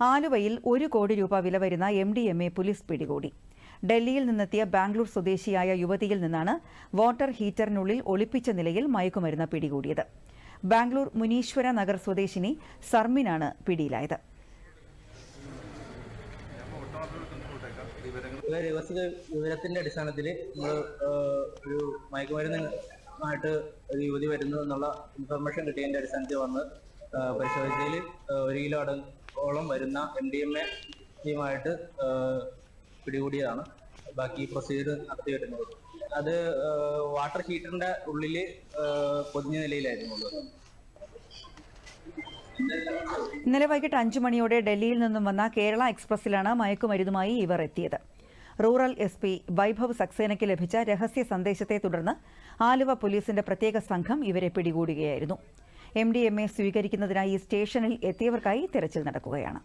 ആലുവയിൽ ഒരു കോടി രൂപ വില വരുന്ന M D M A police പിടികൂടി. ഡൽഹിയിൽ നിന്നെത്തിയ ബാംഗ്ലൂർ സ്വദേശിയായ യുവതിയിൽ നിന്നാണ് വാട്ടർ ഹീറ്ററിനുള്ളിൽ ഒളിപ്പിച്ച നിലയിൽ മയക്കുമരുന്ന് പിടികൂടിയത്. ബാംഗ്ലൂർ മുനീശ്വര നഗർ സ്വദേശിനി സർമിനാണ് പിടിയിലായത്. വിവരത്തിന്റെ അടിസ്ഥാനത്തിൽ ഒരു മയക്കുമരുന്നുമായിട്ട് ഒരു യുവതി വരുന്നു എന്നുള്ള ഇൻഫർമേഷൻ കിട്ടിയതിന്റെ അടിസ്ഥാനത്തിൽ വന്ന് പരിശോധിച്ചതിൽ ഒരു കിലോ അടങ്ങോളം വരുന്ന എം ഡി എം എ ടീമായിട്ട് പിടികൂടിയതാണ്. ബാക്കി പ്രൊസീജിയർ നടത്തി വരുന്നത്. അത് വാട്ടർ ഹീറ്ററിന്റെ ഉള്ളിൽ പൊതിഞ്ഞ നിലയിലായിരുന്നു ഇന്നലെ വൈകിട്ട് അഞ്ചു മണിയോടെ ഡൽഹിയിൽ നിന്നും വന്ന കേരള എക്സ്പ്രസിലാണ് മയക്കുമരുന്നുമായി ഇവർ എത്തിയത്. റൂറൽ എസ് പി വൈഭവ് സക്സേനയ്ക്ക് ലഭിച്ച രഹസ്യ സന്ദേശത്തെ തുടർന്ന് ആലുവ പോലീസിന്റെ പ്രത്യേക സംഘം ഇവരെ പിടികൂടുകയായിരുന്നു. എം ഡി എം എ സ്വീകരിക്കുന്നതിനായി സ്റ്റേഷനിൽ എത്തിയവർക്കായി തെരച്ചിൽ നടക്കുകയാണ്